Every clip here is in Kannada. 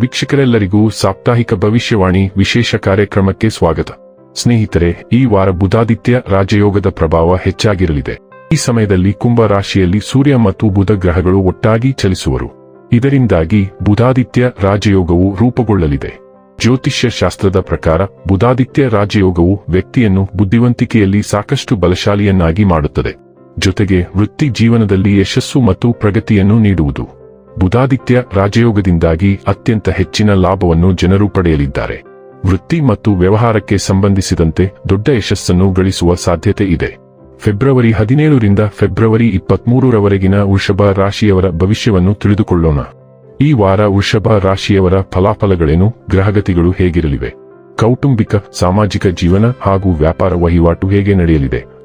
ವೀಕ್ಷಕರೆಲ್ಲರಿಗೂ ಸಾಪ್ತಾಹಿಕ ಭವಿಷ್ಯವಾಣಿ ವಿಶೇಷ ಕಾರ್ಯಕ್ರಮಕ್ಕೆ ಸ್ವಾಗತ. ಸ್ನೇಹಿತರೆ, ಈ ವಾರ ಬುಧಾದಿತ್ಯ ರಾಜಯೋಗದ ಪ್ರಭಾವ ಹೆಚ್ಚಾಗಿರಲಿದೆ. ಈ ಸಮಯದಲ್ಲಿ ಕುಂಭ ರಾಶಿಯಲ್ಲಿ ಸೂರ್ಯ ಮತ್ತು ಬುಧ ಗ್ರಹಗಳು ಒಟ್ಟಾಗಿ ಚಲಿಸುವರು. ಇದರಿಂದಾಗಿ ಬುಧಾದಿತ್ಯ ರಾಜಯೋಗವು ರೂಪುಗೊಳ್ಳಲಿದೆ. ಜ್ಯೋತಿಷ್ಯ ಶಾಸ್ತ್ರದ ಪ್ರಕಾರ ಬುಧಾದಿತ್ಯ ರಾಜಯೋಗವು ವ್ಯಕ್ತಿಯನ್ನು ಬುದ್ಧಿವಂತಿಕೆಯಲ್ಲಿ ಸಾಕಷ್ಟು ಬಲಶಾಲಿಯನ್ನಾಗಿ ಮಾಡುತ್ತದೆ. ಜೊತೆಗೆ ವೃತ್ತಿ ಜೀವನದಲ್ಲಿ ಯಶಸ್ಸು ಮತ್ತು ಪ್ರಗತಿಯನ್ನು ನೀಡುವುದು. ಬುಧಾದಿತ್ಯ ರಾಜಯೋಗದಿಂದಾಗಿ ಅತ್ಯಂತ ಹೆಚ್ಚಿನ ಲಾಭವನ್ನು ಜನರು ಪಡೆಯಲಿದ್ದಾರೆ. ವೃತ್ತಿ ಮತ್ತು ವ್ಯವಹಾರಕ್ಕೆ ಸಂಬಂಧಿಸಿದಂತೆ ದೊಡ್ಡ ಯಶಸ್ಸನ್ನು ಗಳಿಸುವ ಸಾಧ್ಯತೆ ಇದೆ. ಫೆಬ್ರವರಿ ಹದಿನೇಳರಿಂದ ಫೆಬ್ರವರಿ ಇಪ್ಪತ್ಮೂರರವರೆಗಿನ ವೃಷಭ ರಾಶಿಯವರ ಭವಿಷ್ಯವನ್ನು ತಿಳಿದುಕೊಳ್ಳೋಣ. ಈ ವಾರ ವೃಷಭ ರಾಶಿಯವರ ಫಲಾಫಲಗಳೇನು, ಗ್ರಹಗತಿಗಳು ಹೇಗಿರಲಿವೆ? ಕೌಟುಂಬಿಕ, ಸಾಮಾಜಿಕ ಜೀವನ ಹಾಗೂ ವ್ಯಾಪಾರ ವಹಿವಾಟು ಹೇಗೆ ನಡೆಯಲಿದೆ?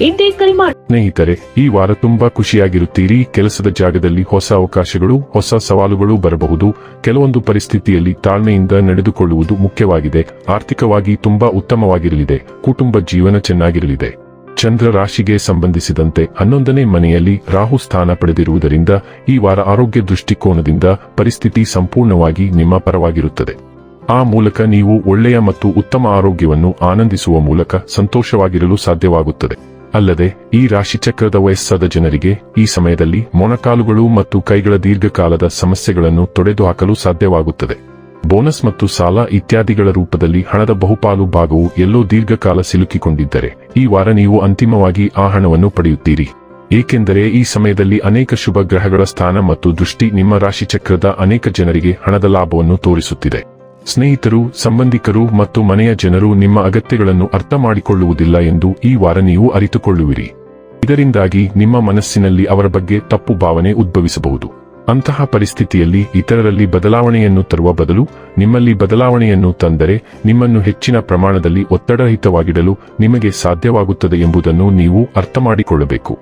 ಇಂದೇ ಕರೆ ಮಾಡಿ ಸ್ನೇಹಿತರೆ, ಈ ವಾರ ತುಂಬಾ ಖುಷಿಯಾಗಿರುತ್ತೀರಿ. ಕೆಲಸದ ಜಾಗದಲ್ಲಿ ಹೊಸ ಅವಕಾಶಗಳು, ಹೊಸ ಸವಾಲುಗಳು ಬರಬಹುದು. ಕೆಲವೊಂದು ಪರಿಸ್ಥಿತಿಯಲ್ಲಿ ತಾಳ್ಮೆಯಿಂದ ನಡೆದುಕೊಳ್ಳುವುದು ಮುಖ್ಯವಾಗಿದೆ. ಆರ್ಥಿಕವಾಗಿ ತುಂಬಾ ಉತ್ತಮವಾಗಿರಲಿದೆ. ಕುಟುಂಬ ಜೀವನ ಚೆನ್ನಾಗಿರಲಿದೆ. ಚಂದ್ರ ರಾಶಿಗೆ ಸಂಬಂಧಿಸಿದಂತೆ ಹನ್ನೊಂದನೇ ಮನೆಯಲ್ಲಿ ರಾಹು ಸ್ಥಾನ ಪಡೆದಿರುವುದರಿಂದ ಈ ವಾರ ಆರೋಗ್ಯ ದೃಷ್ಟಿಕೋನದಿಂದ ಪರಿಸ್ಥಿತಿ ಸಂಪೂರ್ಣವಾಗಿ ನಿಮ್ಮ ಪರವಾಗಿರುತ್ತದೆ. ಆ ಮೂಲಕ ನೀವು ಒಳ್ಳೆಯ ಮತ್ತು ಉತ್ತಮ ಆರೋಗ್ಯವನ್ನು ಆನಂದಿಸುವ ಮೂಲಕ ಸಂತೋಷವಾಗಿರಲು ಸಾಧ್ಯವಾಗುತ್ತದೆ. ಅಲ್ಲದೆ, ಈ ರಾಶಿಚಕ್ರದ ವಯಸ್ಸಾದ ಜನರಿಗೆ ಈ ಸಮಯದಲ್ಲಿ ಮೊಣಕಾಲುಗಳು ಮತ್ತು ಕೈಗಳ ದೀರ್ಘಕಾಲದ ಸಮಸ್ಯೆಗಳನ್ನು ತೊಡೆದುಹಾಕಲು ಸಾಧ್ಯವಾಗುತ್ತದೆ. ಬೋನಸ್ ಮತ್ತು ಸಾಲ ಇತ್ಯಾದಿಗಳ ರೂಪದಲ್ಲಿ ಹಣದ ಬಹುಪಾಲು ಭಾಗವು ಎಲ್ಲೋ ದೀರ್ಘಕಾಲ ಸಿಲುಕಿಕೊಂಡಿದ್ದರೆ, ಈ ವಾರ ನೀವು ಅಂತಿಮವಾಗಿ ಆ ಹಣವನ್ನು ಪಡೆಯುತ್ತೀರಿ. ಏಕೆಂದರೆ ಈ ಸಮಯದಲ್ಲಿ ಅನೇಕ ಶುಭ ಗ್ರಹಗಳ ಸ್ಥಾನ ಮತ್ತು ದೃಷ್ಟಿ ನಿಮ್ಮ ರಾಶಿಚಕ್ರದ ಅನೇಕ ಜನರಿಗೆ ಹಣದ ಲಾಭವನ್ನು ತೋರಿಸುತ್ತಿದೆ. ಸ್ನೇಹಿತರು, ಸಂಬಂಧಿಕರು ಮತ್ತು ಮನೆಯ ಜನರು ನಿಮ್ಮ ಅಗತ್ಯಗಳನ್ನು ಅರ್ಥ ಮಾಡಿಕೊಳ್ಳುವುದಿಲ್ಲ ಎಂದು ಈ ವಾರ ನೀವು ಅರಿತುಕೊಳ್ಳುವಿರಿ. ಇದರಿಂದಾಗಿ ನಿಮ್ಮ ಮನಸ್ಸಿನಲ್ಲಿ ಅವರ ಬಗ್ಗೆ ತಪ್ಪು ಭಾವನೆ ಉದ್ಭವಿಸಬಹುದು. ಅಂತಹ ಪರಿಸ್ಥಿತಿಯಲ್ಲಿ ಇತರರಲ್ಲಿ ಬದಲಾವಣೆಯನ್ನು ತರುವ ಬದಲು ನಿಮ್ಮಲ್ಲಿ ಬದಲಾವಣೆಯನ್ನು ತಂದರೆ ನಿಮ್ಮನ್ನು ಹೆಚ್ಚಿನ ಪ್ರಮಾಣದಲ್ಲಿ ಒತ್ತಡರಹಿತವಾಗಿಡಲು ನಿಮಗೆ ಸಾಧ್ಯವಾಗುತ್ತದೆ ಎಂಬುದನ್ನು ನೀವು ಅರ್ಥ ಮಾಡಿಕೊಳ್ಳಬೇಕು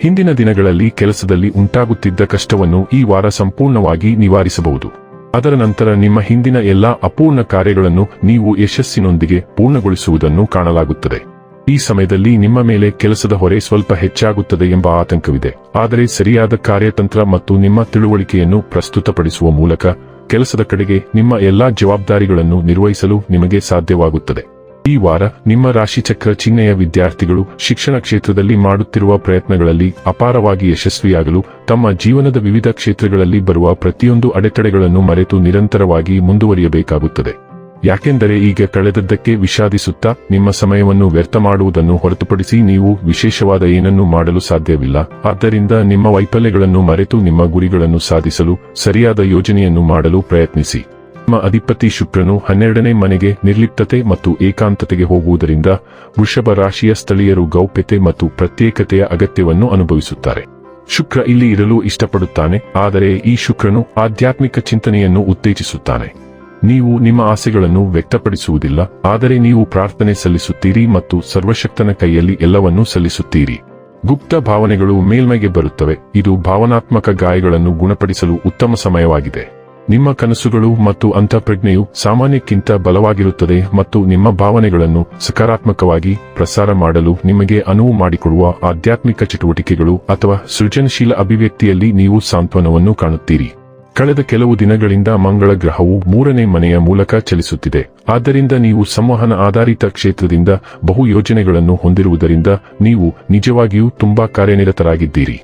ಹಿಂದಿನ ದಿನಗಳಲ್ಲಿ ಕೆಲಸದಲ್ಲಿ ಉಂಟಾಗುತ್ತಿದ್ದ ಕಷ್ಟವನ್ನು ಈ ವಾರ ಸಂಪೂರ್ಣವಾಗಿ ನಿವಾರಿಸಬಹುದು. ಅದರ ನಂತರ ನಿಮ್ಮ ಹಿಂದಿನ ಎಲ್ಲಾ ಅಪೂರ್ಣ ಕಾರ್ಯಗಳನ್ನು ನೀವು ಯಶಸ್ಸಿನೊಂದಿಗೆ ಪೂರ್ಣಗೊಳಿಸುವುದನ್ನು ಕಾಣಲಾಗುತ್ತದೆ. ಈ ಸಮಯದಲ್ಲಿ ನಿಮ್ಮ ಮೇಲೆ ಕೆಲಸದ ಹೊರೆ ಸ್ವಲ್ಪ ಹೆಚ್ಚಾಗುತ್ತದೆ ಎಂಬ ಆತಂಕವಿದೆ. ಆದರೆ ಸರಿಯಾದ ಕಾರ್ಯತಂತ್ರ ಮತ್ತು ನಿಮ್ಮ ತಿಳುವಳಿಕೆಯನ್ನು ಪ್ರಸ್ತುತಪಡಿಸುವ ಮೂಲಕ ಕೆಲಸದ ಕಡೆಗೆ ನಿಮ್ಮ ಎಲ್ಲಾ ಜವಾಬ್ದಾರಿಗಳನ್ನು ನಿರ್ವಹಿಸಲು ನಿಮಗೆ ಸಾಧ್ಯವಾಗುತ್ತದೆ. ಈ ವಾರ ನಿಮ್ಮ ರಾಶಿಚಕ್ರ ಚಿಹ್ನೆಯ ವಿದ್ಯಾರ್ಥಿಗಳು ಶಿಕ್ಷಣ ಕ್ಷೇತ್ರದಲ್ಲಿ ಮಾಡುತ್ತಿರುವ ಪ್ರಯತ್ನಗಳಲ್ಲಿ ಅಪಾರವಾಗಿ ಯಶಸ್ವಿಯಾಗಲು ತಮ್ಮ ಜೀವನದ ವಿವಿಧ ಕ್ಷೇತ್ರಗಳಲ್ಲಿ ಬರುವ ಪ್ರತಿಯೊಂದು ಅಡೆತಡೆಗಳನ್ನು ಮರೆತು ನಿರಂತರವಾಗಿ ಮುಂದುವರಿಯಬೇಕಾಗುತ್ತದೆ. ಯಾಕೆಂದರೆ ಈಗ ಕಳೆದದ್ದಕ್ಕೆ ವಿಷಾದಿಸುತ್ತಾ ನಿಮ್ಮ ಸಮಯವನ್ನು ವ್ಯರ್ಥ ಮಾಡುವುದನ್ನು ಹೊರತುಪಡಿಸಿ ನೀವು ವಿಶೇಷವಾದ ಏನನ್ನೂ ಮಾಡಲು ಸಾಧ್ಯವಿಲ್ಲ. ಆದ್ದರಿಂದ ನಿಮ್ಮ ವೈಫಲ್ಯಗಳನ್ನು ಮರೆತು ನಿಮ್ಮ ಗುರಿಗಳನ್ನು ಸಾಧಿಸಲು ಸರಿಯಾದ ಯೋಜನೆಯನ್ನು ಮಾಡಲು ಪ್ರಯತ್ನಿಸಿ. ನಿಮ್ಮ ಅಧಿಪತಿ ಶುಕ್ರನು ಹನ್ನೆರಡನೇ ಮನೆಗೆ ನಿರ್ಲಿಪ್ತತೆ ಮತ್ತು ಏಕಾಂತತೆಗೆ ಹೋಗುವುದರಿಂದ ವೃಷಭ ರಾಶಿಯ ಸ್ಥಳೀಯರು ಗೌಪ್ಯತೆ ಮತ್ತು ಪ್ರತ್ಯೇಕತೆಯ ಅಗತ್ಯವನ್ನು ಅನುಭವಿಸುತ್ತಾರೆ. ಶುಕ್ರ ಇಲ್ಲಿ ಇರಲು ಇಷ್ಟಪಡುತ್ತಾನೆ, ಆದರೆ ಈ ಶುಕ್ರನು ಆಧ್ಯಾತ್ಮಿಕ ಚಿಂತನೆಯನ್ನು ಉತ್ತೇಜಿಸುತ್ತಾನೆ. ನೀವು ನಿಮ್ಮ ಆಸೆಗಳನ್ನು ವ್ಯಕ್ತಪಡಿಸುವುದಿಲ್ಲ, ಆದರೆ ನೀವು ಪ್ರಾರ್ಥನೆ ಸಲ್ಲಿಸುತ್ತೀರಿ ಮತ್ತು ಸರ್ವಶಕ್ತನ ಕೈಯಲ್ಲಿ ಎಲ್ಲವನ್ನೂ ಸಲ್ಲಿಸುತ್ತೀರಿ. ಗುಪ್ತ ಭಾವನೆಗಳು ಮೇಲ್ಮೈಗೆ ಬರುತ್ತವೆ, ಇದು ಭಾವನಾತ್ಮಕ ಗಾಯಗಳನ್ನು ಗುಣಪಡಿಸಲು ಉತ್ತಮ ಸಮಯವಾಗಿದೆ. ನಿಮ್ಮ ಕನಸುಗಳು ಮತ್ತು ಅಂತಃಪ್ರಜ್ಞೆಯು ಸಾಮಾನ್ಯಕ್ಕಿಂತ ಬಲವಾಗಿರುತ್ತದೆ ಮತ್ತು ನಿಮ್ಮ ಭಾವನೆಗಳನ್ನು ಸಕಾರಾತ್ಮಕವಾಗಿ ಪ್ರಸಾರ ಮಾಡಲು ನಿಮಗೆ ಅನುವು ಮಾಡಿಕೊಡುವ ಆಧ್ಯಾತ್ಮಿಕ ಚಟುವಟಿಕೆಗಳು ಅಥವಾ ಸೃಜನಶೀಲ ಅಭಿವ್ಯಕ್ತಿಯಲ್ಲಿ ನೀವು ಸಾಂತ್ವನವನ್ನು ಕಾಣುತ್ತೀರಿ. ಕಳೆದ ಕೆಲವು ದಿನಗಳಿಂದ ಮಂಗಳ ಗ್ರಹವು ಮೂರನೇ ಮನೆಯ ಮೂಲಕ ಚಲಿಸುತ್ತಿದೆ. ಆದ್ದರಿಂದ ನೀವು ಸಂವಹನ ಆಧಾರಿತ ಕ್ಷೇತ್ರದಿಂದ ಬಹು ಯೋಜನೆಗಳನ್ನು ಹೊಂದಿರುವುದರಿಂದ ನೀವು ನಿಜವಾಗಿಯೂ ತುಂಬಾ ಕಾರ್ಯನಿರತರಾಗಿದ್ದೀರಿ.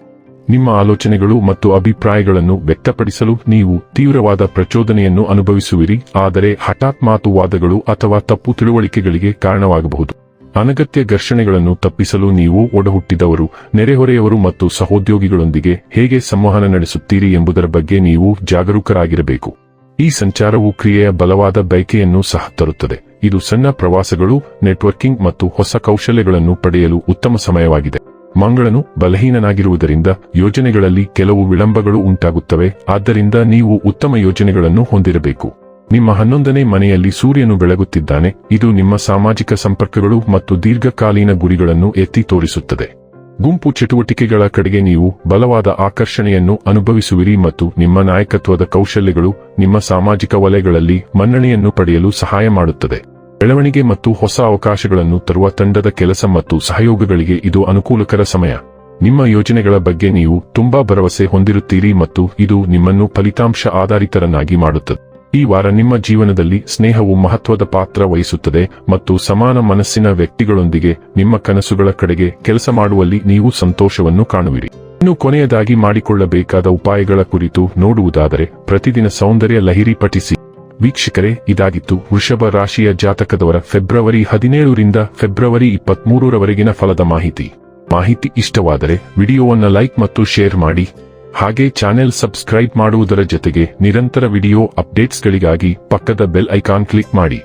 ನಿಮ್ಮ ಆಲೋಚನೆಗಳು ಮತ್ತು ಅಭಿಪ್ರಾಯಗಳನ್ನು ವ್ಯಕ್ತಪಡಿಸಲು ನೀವು ತೀವ್ರವಾದ ಪ್ರಚೋದನೆಯನ್ನು ಅನುಭವಿಸುವಿರಿ, ಆದರೆ ಹಠಾತ್ ಮಾತುವಾದಗಳು ಅಥವಾ ತಪ್ಪು ತಿಳುವಳಿಕೆಗಳಿಗೆ ಕಾರಣವಾಗಬಹುದು. ಅನಗತ್ಯ ಘರ್ಷಣೆಗಳನ್ನು ತಪ್ಪಿಸಲು ನೀವು ಒಡಹುಟ್ಟಿದವರು, ನೆರೆಹೊರೆಯವರು ಮತ್ತು ಸಹೋದ್ಯೋಗಿಗಳೊಂದಿಗೆ ಹೇಗೆ ಸಂವಹನ ನಡೆಸುತ್ತೀರಿ ಎಂಬುದರ ಬಗ್ಗೆ ನೀವು ಜಾಗರೂಕರಾಗಿರಬೇಕು. ಈ ಸಂಚಾರವು ಕ್ರಿಯೆಯ ಬಲವಾದ ಬಯಕೆಯನ್ನು ಸಹ ತರುತ್ತದೆ. ಇದು ಸಣ್ಣ ಪ್ರವಾಸಗಳು, ನೆಟ್ವರ್ಕಿಂಗ್ ಮತ್ತು ಹೊಸ ಕೌಶಲ್ಯಗಳನ್ನು ಪಡೆಯಲು ಉತ್ತಮ ಸಮಯವಾಗಿದೆ. ಮಂಗಳನು ಬಲಹೀನನಾಗಿರುವುದರಿಂದ ಯೋಜನೆಗಳಲ್ಲಿ ಕೆಲವು ವಿಳಂಬಗಳು ಉಂಟಾಗುತ್ತವೆ. ಆದ್ದರಿಂದ ನೀವು ಉತ್ತಮ ಯೋಜನೆಗಳನ್ನು ಹೊಂದಿರಬೇಕು. ನಿಮ್ಮ ಹನ್ನೊಂದನೇ ಮನೆಯಲ್ಲಿ ಸೂರ್ಯನು ಬೆಳಗುತ್ತಿದ್ದಾನೆ. ಇದು ನಿಮ್ಮ ಸಾಮಾಜಿಕ ಸಂಪರ್ಕಗಳು ಮತ್ತು ದೀರ್ಘಕಾಲೀನ ಗುರಿಗಳನ್ನು ಎತ್ತಿ ತೋರಿಸುತ್ತದೆ. ಗುಂಪು ಚಟುವಟಿಕೆಗಳ ಕಡೆಗೆ ನೀವು ಬಲವಾದ ಆಕರ್ಷಣೆಯನ್ನು ಅನುಭವಿಸುವಿರಿ ಮತ್ತು ನಿಮ್ಮ ನಾಯಕತ್ವದ ಕೌಶಲ್ಯಗಳು ನಿಮ್ಮ ಸಾಮಾಜಿಕ ವಲಯಗಳಲ್ಲಿ ಮನ್ನಣೆಯನ್ನು ಪಡೆಯಲು ಸಹಾಯ ಮಾಡುತ್ತದೆ. ಬೆಳವಣಿಗೆ ಮತ್ತು ಹೊಸ ಅವಕಾಶಗಳನ್ನು ತರುವ ತಂಡದ ಕೆಲಸ ಮತ್ತು ಸಹಯೋಗಗಳಿಗೆ ಇದು ಅನುಕೂಲಕರ ಸಮಯ. ನಿಮ್ಮ ಯೋಜನೆಗಳ ಬಗ್ಗೆ ನೀವು ತುಂಬಾ ಭರವಸೆ ಹೊಂದಿರುತ್ತೀರಿ ಮತ್ತು ಇದು ನಿಮ್ಮನ್ನು ಫಲಿತಾಂಶ ಆಧಾರಿತರನ್ನಾಗಿ ಮಾಡುತ್ತದೆ. ಈ ವಾರ ನಿಮ್ಮ ಜೀವನದಲ್ಲಿ ಸ್ನೇಹವು ಮಹತ್ವದ ಪಾತ್ರ ವಹಿಸುತ್ತದೆ ಮತ್ತು ಸಮಾನ ಮನಸ್ಸಿನ ವ್ಯಕ್ತಿಗಳೊಂದಿಗೆ ನಿಮ್ಮ ಕನಸುಗಳ ಕಡೆಗೆ ಕೆಲಸ ಮಾಡುವಲ್ಲಿ ನೀವು ಸಂತೋಷವನ್ನು ಕಾಣುವಿರಿ. ಇನ್ನು ಕೊನೆಯದಾಗಿ ಮಾಡಿಕೊಳ್ಳಬೇಕಾದ ಉಪಾಯಗಳ ಕುರಿತು ನೋಡುವುದಾದರೆ ಪ್ರತಿದಿನ ಸೌಂದರ್ಯ ಲಹಿರಿ ಪಠಿಸಿ ವೀಕ್ಷಕರೇ, ಇದಾಗಿತ್ತು ವೃಷಭ ರಾಶಿಯ ಜಾತಕದವರ ಫೆಬ್ರವರಿ ಹದಿನೇಳರಿಂದ ಫೆಬ್ರವರಿ ಇಪ್ಪತ್ಮೂರರವರೆಗಿನ ಫಲದ ಮಾಹಿತಿ. ಮಾಹಿತಿ ಇಷ್ಟವಾದರೆ ವಿಡಿಯೋವನ್ನ ಲೈಕ್ ಮತ್ತು ಶೇರ್ ಮಾಡಿ. ಹಾಗೆ ಚಾನೆಲ್ ಸಬ್ಸ್ಕ್ರೈಬ್ ಮಾಡುವುದರ ಜೊತೆಗೆ ನಿರಂತರ ವಿಡಿಯೋ ಅಪ್ಡೇಟ್ಸ್ಗಳಿಗಾಗಿ ಪಕ್ಕದ ಬೆಲ್ ಐಕಾನ್ ಕ್ಲಿಕ್ ಮಾಡಿ.